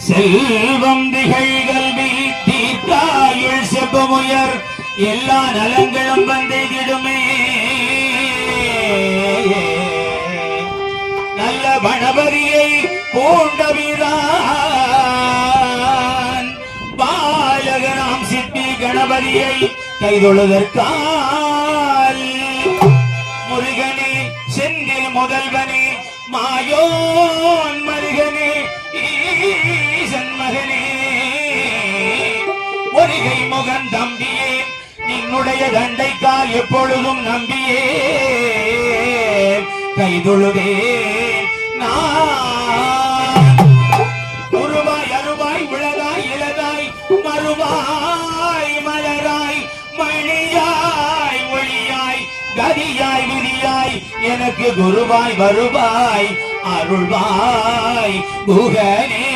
செல்வம் திகழ் கல்வி தீர்க்காயுள் செப்பமுயர் எல்லா நலங்களும் வந்தேகிடுமே நல்ல கணபதியை பூண்டவிதான் பாலகனாம் சித்தி கணபதியை கைதொழுதற்கால். முருகனே செந்தில் முதல்வனே மாயோன் மருகனே ஒருகை முகன் தம்பியே நின்னுடைய தண்டைக்கால் எப்பொழுதும் நம்பியே. கைதொழுவே நான் உருவாய் அருவாய் உளதாய் இளதாய் மறுவாய் மலராய் மணியாய் ஒளியாய் கதியாய் விதியாய் எனக்கு குருவாய் வருவாய் அருள்வாய் குகனே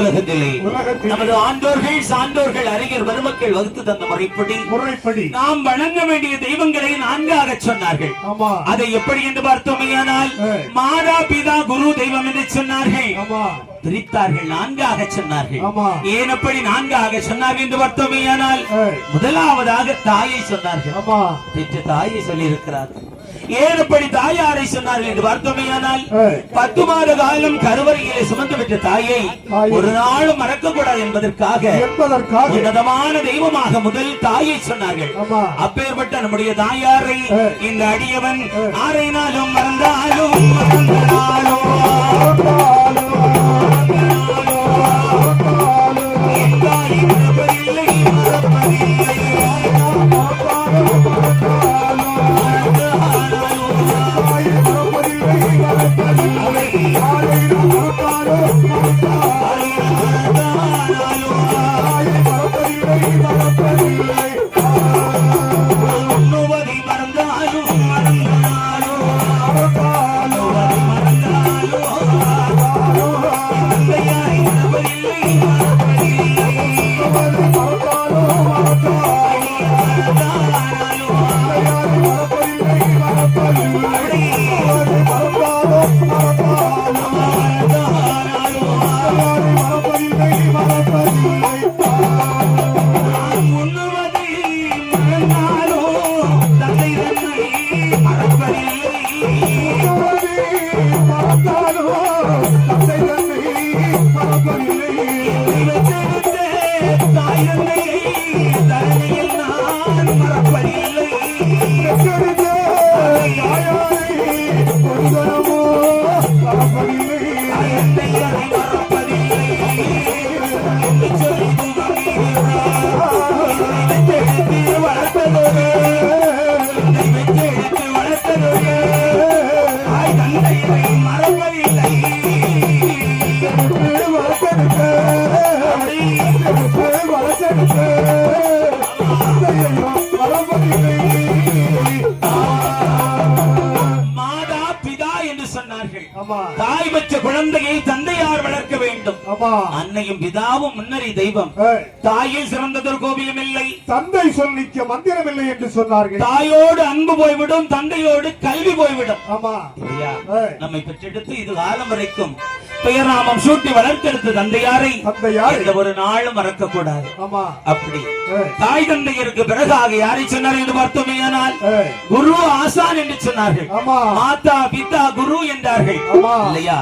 உலகத்திலே உலகத்தில். நமது ஆண்டோர்கள் சான்றோர்கள் அறிஞர் பெருமக்கள் வகுத்து தந்த முறைப்படி முறைப்படி. நாம் வணங்க வேண்டிய தெய்வங்களை நான்காக சொன்னார்கள். அதை எப்படி என்று பார்த்தோமேயானால். மாதா பிதா குரு தெய்வம் என்று சொன்னார்கள். பிரித்தார்கள் நான்காக சொன்னார்கள். ஆமா. ஏன் அப்படி நான்காக சொன்னார்கள் என்று பார்த்தோமேயானால். முதலாவதாக தாயை சொன்னார்கள். பெற்ற தாயை சொல்லி இருக்கிறார்கள் ஏன் அப்படி தாயாரை சொன்னார்கள் என்று பார்த்தோமேயானால் ஏ. பத்து மாத காலம் கருவறையிலே சுமந்து பெற்ற தாயை. ஒரு நாளும் மறக்க கூடாது என்பதற்காக உன்னதமான தெய்வமாக முதல் தாயை சொன்னார்கள் அப்பேற்பட்ட நம்முடைய தாயாரை. இந்த அடியவன் ஆரை நாளும் மறந்தாலும் மறந்தாலும் குழந்தையை தந்தையார் வளர்க்க வேண்டும். அன்னையும் பிதாவும் முன்னறி தெய்வம். தாயில் சிறந்ததொரு கோவிலும் இல்லை. தந்தை சொல்லிக்க மந்திரம் இல்லை என்று சொன்னார்கள். தாயோடு அன்பு போய்விடும் தந்தையோடு கல்வி போய்விடும். ஆமா. ஏய், நம்மை பெற்றெடுத்து இது காலம் வரைக்கும் பெயர் நாமம் சூட்டி வளர்த்தெடுத்த தந்தையாரை. இந்த ஒரு நாளும் மறக்க கூடாது அப்படி. தாய் தந்தையருக்கு பிறகாக யாரை சொன்னார் என்று பார்த்தோமேயானால் ஏய், குரு ஆசான் என்று சொன்னார்கள். மாதா பிதா குரு என்றார்கள். இல்லையா?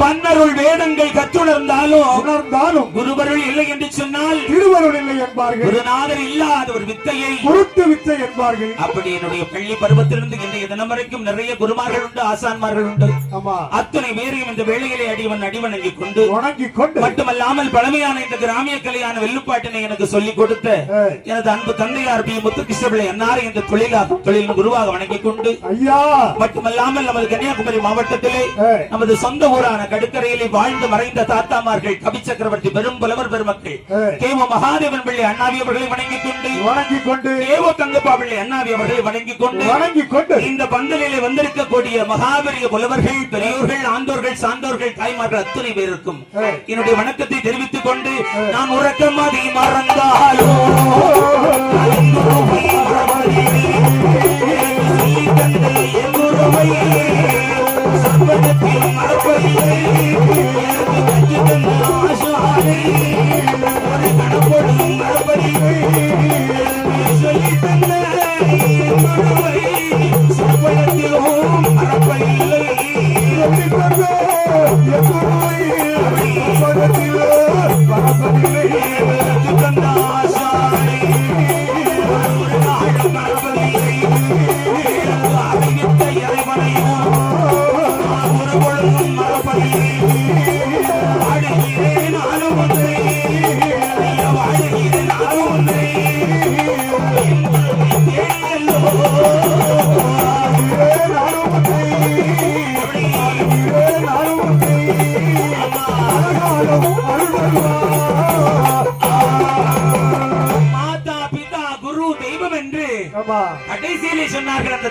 பன்னருள் வேதங்கள் கற்றுணர்ந்தாலும் உணர்ந்தாலும் குருவருள் இல்லை என்று சொன்னால் திருவருள் இல்லை என்பார்கள். குருநாதர் இல்லாத ஒரு வித்தையை குருட்டு வித்தை என்பார்கள். அப்படி என்னுடைய பள்ளி பருவத்திலிருந்து இன்றைய தினம் வரைக்கும் நிறைய குருமார்கள் உண்டு. ஆசான்மார்கள் உண்டு ஆமா. அத்தனை பேரையும் இந்த வேளையிலே அடிவன் அடிவணங்கிக் கொண்டு வணங்கிக் கொண்டு. மட்டுமல்லாமல் பழமையான இந்த கிராமிய கலையான வெள்ளுப்பாட்டினை எனக்கு சொல்லிக் கொடுத்த எனது அன்பு தந்தையார் பி. முத்துகிருஷ்ணபிள்ளை அன்னாரை இந்த தொழிலாக தொழில் குருவாக வணங்கிக் கொண்டு ஐயா. மட்டுமல்லாமல் நமது கன்னியாகுமரி மாவட்டத்திலே நமது சொந்த ஊரான கடுக்கரையிலே வாழ்ந்து மறைந்த தாத்தாமார்கள் கவி சக்கரவர்த்தி பெரும் புலவர் பெருமக்கள் கேவ மகாதேவன் பிள்ளை அண்ணாவி அவர்களை வணங்கிக் கொண்டு வணங்கிக் கொண்டு. கேவ தங்கப்பா பிள்ளை அண்ணாவி அவர்களை வணங்கிக் கொண்டு வணங்கிக் கொண்டு. இந்த பந்தலிலே வந்திருக்கக்கூடிய மகாபெரிய புலவர்கள் பெரியோர்கள் ஆண்டோர்கள் சான்றோர்கள் தாய்மார்கள் அத்தனை பேருக்கும் என்னுடைய வணக்கத்தை தெரிவித்துக் கொண்டு நான் உறக்கமதி மறந்தாலோ மறப்பதில்லை.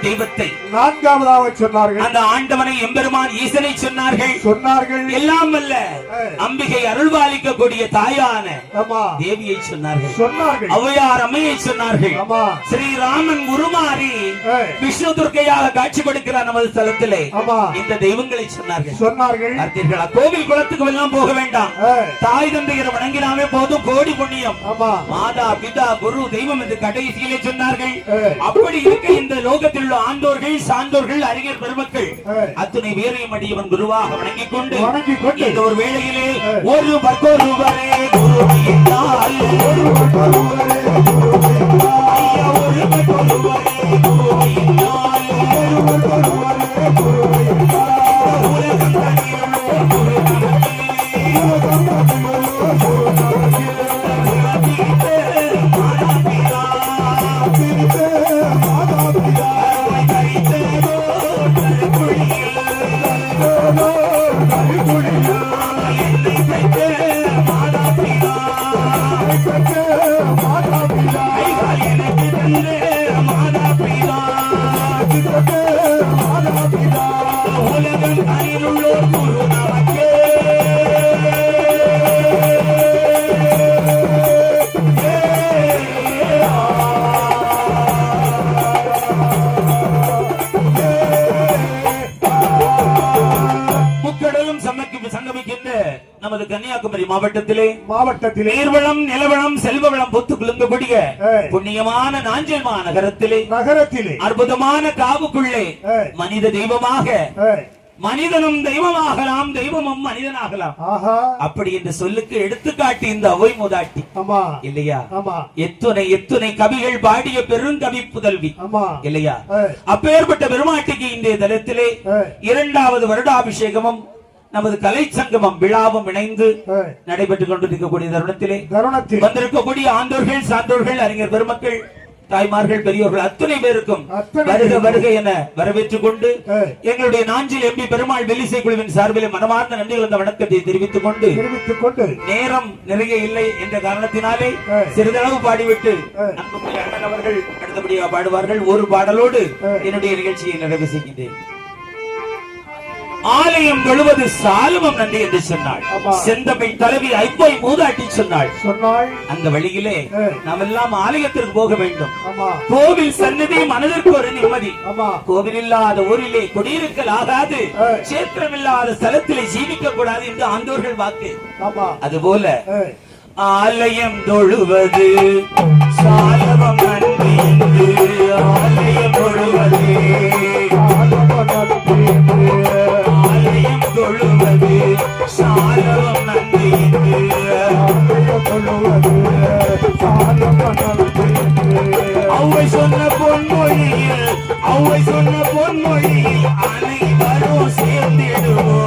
தெய்வத்தை. நான்காவதாக சொன்னார்கள். அந்த ஆண்டவனை எம்பெருமான் ஈசனை சொன்னார்கள். சொன்னார்கள். எல்லாம் அல்ல. அம்பிகை அருள்பாலிக்கக்கூடிய தாயான தேவியை சொன்னார்கள். சொன்னார்கள். ஔவையார் அம்மையை சொன்னார்கள். ஸ்ரீராமன் உருமாறி விஷ்ணு துர்க்கையாக காட்சி கொடுக்கிறார் நமது ஸ்தலத்திலே. இந்த தெய்வங்களை சொன்னார்கள். சொன்னார்கள். பார்த்தீர்களா? கோவில் குளத்துக்கு எல்லாம் போக வேண்டாம். தாய் தந்தையரை வணங்கினாவே போதும். கோடி புண்ணியம். மாதா பிதா குரு தெய்வம் என்று கடைசியிலே சொன்னார்கள். அப்படி இருக்க இந்த லோகத்தில் உள்ள ஆண்டோர்கள் சான்றோர்கள் அறிஞர் பெருமக்கள். அத்துணை வீரையும் அடியவன் குருவாக வணங்கிக் கொண்டு வணங்கிக் கொண்டு. இந்த ஒரு வேளையிலே ஏய். ஒரு பக்கொருவரே குருவினால் ஒருவரே குருவினால், ஐயா கன்னியாகுமரி மாவட்டத்திலே மாவட்டத்திலே நீர்வளம் நிலவளம் செல்வ வளம் பொத்து குலுங்கக்கூடிய. புண்ணியமான நாஞ்சல் மாநகரத்திலே நகரத்திலே அற்புதமான காவுக்குள்ளே. மனித தெய்வமாக மனிதனும் தெய்வமாகலாம் தெய்வமும் மனிதனாகலாம். அப்படி என்று சொல்லுக்கு எடுத்துக்காட்டி இந்த அவை மூதாட்டி. ஆமா. இல்லையா? எத்துணை எத்துணை கவிகள் பாடிய பெருங்கவி புதல்வி. ஆமா. இல்லையா? அப்பேற்பட்ட பெருமாட்டிக்கு இன்றைய தலத்திலே ஏய், இரண்டாவது வருடாபிஷேகமும் நமது கலை சங்கமம் விழாவும் இணைந்து. நடைபெற்றுக் கொண்டிருக்கக்கூடிய தருணத்திலே தருணத்தில் வந்திருக்கக்கூடிய ஆண்டோர்கள் சான்றோர்கள் அறிஞர் பெருமக்கள் தாய்மார்கள் பெரியோர்கள் அத்தனை பேருக்கும் வருக. வருக என வரவேற்றுக் கொண்டு. எங்களுடைய நாஞ்சில் எம்பி பெருமாள் வெள்ளிசை குழுவின் சார்பில் மனமார்ந்த நன்றிகள் அந்த வணக்கத்தை தெரிவித்துக் கொண்டு தெரிவித்துக் கொண்டு நேரம் நிறைய இல்லை என்ற காரணத்தினாலே. சிறிதளவு பாடிவிட்டு. அன்புக்குரிய அண்ணன் அவர்கள் அடுத்தபடியாக பாடுவார்கள் ஒரு பாடலோடு. என்னுடைய நிகழ்ச்சியை நிறைவு செய்கின்றேன் ஆலயம் தொழுவது சாலுவம் நன்றி என்று சொன்னாள். செந்தமை தலைவி ஐப்போய் மூதாட்டி சொன்னாள். சொன்னாள். அந்த வழியிலே. நாம் எல்லாம் ஆலயத்திற்கு போக வேண்டும். கோவில் சன்னதி மனதிற்கு ஒரு நிம்மதி. கோவில் இல்லாத ஊரிலே குடியிருக்கல் ஆகாது. ஏய். சேத்திரம் இல்லாத ஸ்தலத்திலே ஜீவிக்க கூடாது என்று ஆண்டோர்கள் வாக்கு. அதுபோல ஆலயம் தொழுவது சாலவம் நன்றி என்று ஆலயம் தொழுவது. சாலவம் நன்றி அவை சொன்ன பொன்மொழியில் அவை சொன்ன பொன்மொழியில் அனைவரும் சேர்ந்திடுவோம்.